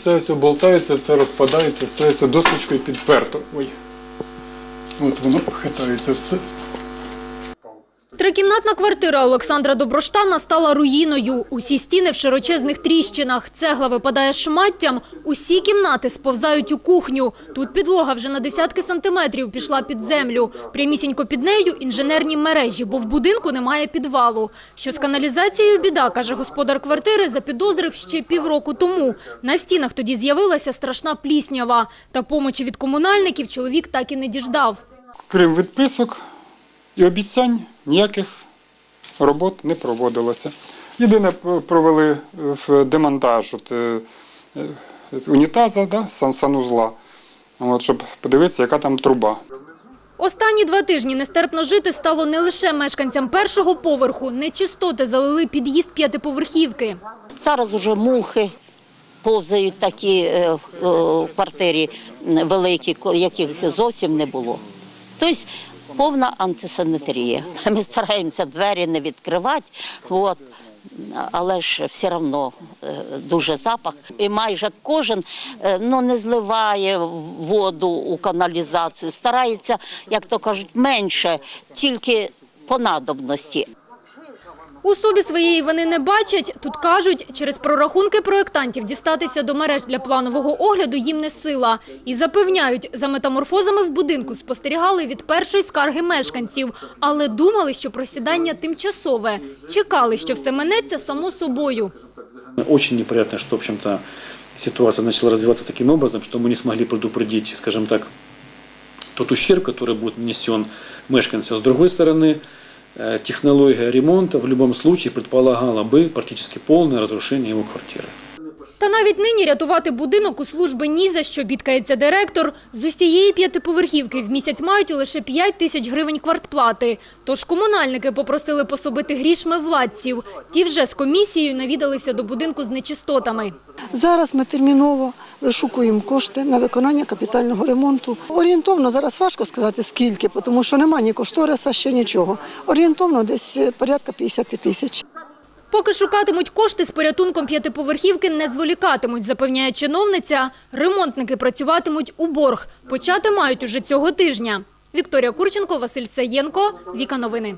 все ось болтається, все розпадається, все ось досточкою підперто. Ой. От воно хитається все. Трикімнатна квартира Олександра Доброштана стала руїною. Усі стіни в широчезних тріщинах. Цегла випадає шматтям. Усі кімнати сповзають у кухню. Тут підлога вже на десятки сантиметрів пішла під землю. Прямісінько під нею інженерні мережі, бо в будинку немає підвалу. Що з каналізацією біда, каже господар квартири, запідозрив ще півроку тому. На стінах тоді з'явилася страшна пліснява. Та помочі від комунальників чоловік так і не діждав. Крім відписок і обіцянь, ніяких робот не проводилося. Єдине провели е, в демонтаж от, е, е, унітаза, да, сан- санузла, от, щоб подивитися, яка там труба. Останні два тижні нестерпно жити стало не лише мешканцям першого поверху. Нечистоти залили під'їзд п'ятиповерхівки. Зараз уже мухи повзають такі е, в е, квартирі великі, яких зовсім не було. Тобто повна антисанітарія. Ми стараємося двері не відкривати, от, але ж все одно е, дуже запах. І майже кожен е, ну, не зливає воду у каналізацію, старається, як то кажуть, менше, тільки по надобності. У собі своєї вони не бачать. Тут кажуть, через прорахунки проєктантів дістатися до мереж для планового огляду їм не сила. І запевняють, за метаморфозами в будинку спостерігали від першої скарги мешканців, але думали, що просідання тимчасове. Чекали, що все минеться само собою. Очень неприятно, что, в общем-то, ситуация начала развиваться таким образом, что мы не смогли предупредить, скажем так, тот ущерб, который будет нанесен мешканцу. С другой стороны, э, технология ремонта в любом случае предполагала бы практически полное разрушение его квартиры. Та навіть нині рятувати будинок у служби ні за що бідкається директор. З усієї п'ятиповерхівки в місяць мають лише 5 тисяч гривень квартплати. Тож комунальники попросили пособити грішми владців. Ті вже з комісією навідалися до будинку з нечистотами. Зараз ми терміново вишукуємо кошти на виконання капітального ремонту. Орієнтовно зараз важко сказати скільки, тому що немає ні кошториса, ще нічого. Орієнтовно десь е, порядка 50 тисяч. Поки шукатимуть кошти з порятунком п'ятиповерхівки, не зволікатимуть, запевняє чиновниця. Ремонтники працюватимуть у борг. Почати мають уже цього тижня. Вікторія Курченко, Василь Саєнко, Віка Новини.